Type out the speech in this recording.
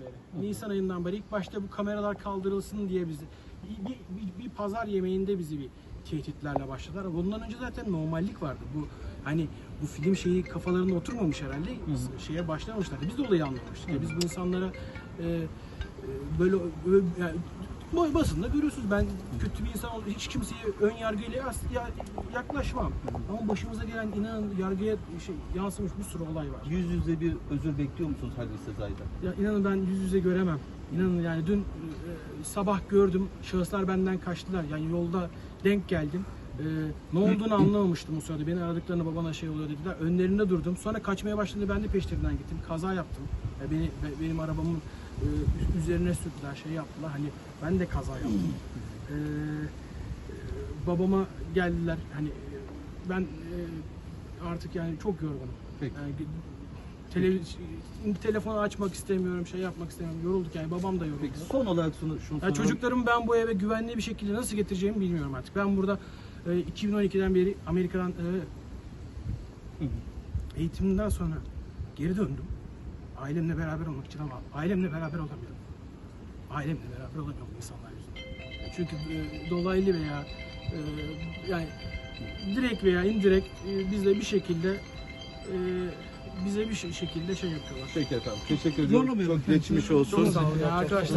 beri. Nisan ayından beri ilk başta bu kameralar kaldırılsın diye bizi bir, bir, bir pazar yemeğinde bizi bir tehditlerle başladılar. Bundan önce zaten normallik vardı. Bu hani bu film şeyi kafalarında oturmamış herhalde. Şeye başlamışlardı. Biz de olayı anlamıştık. Ya Biz bu insanlara e, e, böyle, böyle yani, basında görüyorsunuz ben kötü bir insan ol- hiç kimseye ön yargıyla as- ya- yaklaşmam. Ama başımıza gelen inanın yargıya şey, yansımış bir sürü olay var. Yüz yüze bir özür bekliyor musunuz Halil Sezai'den? Ya inanın ben yüz yüze göremem. İnanın yani dün e, sabah gördüm şahıslar benden kaçtılar. Yani yolda denk geldim. E, ne olduğunu anlamamıştım o sırada. Beni aradıklarında babana şey oluyor dediler. Önlerinde durdum. Sonra kaçmaya başladığında ben de peşlerinden gittim. Kaza yaptım. Ya beni be- benim arabamın e, üzerine sürdüler, şey yaptılar. Hani ben de kaza yaptım. E, e, babama geldiler. Hani e, ben e, artık yani çok yorgunum. Peki. Yani Televiz- telefonu açmak istemiyorum, şey yapmak istemiyorum. Yorulduk yani babam da yoruldu. Peki son olarak şunu, şunu Ya soralım. çocuklarımı ben bu eve güvenli bir şekilde nasıl getireceğimi bilmiyorum artık. Ben burada e, 2012'den beri Amerika'dan e, Hı hı. eğitimden sonra geri döndüm. Ailemle beraber olmak için ama ailemle beraber olamıyorum. Ailemle beraber olamıyorum insanlar yüzünden. Çünkü e, dolaylı veya e, yani direkt veya indirekt e, bizle bir şekilde e, bize bir şey- şekilde şey yapıyorlar. Peki efendim. Teşekkür ediyorum. Zorlamayalım. Çok geçmiş olsun. Çok sağ olun ya arkadaşlar.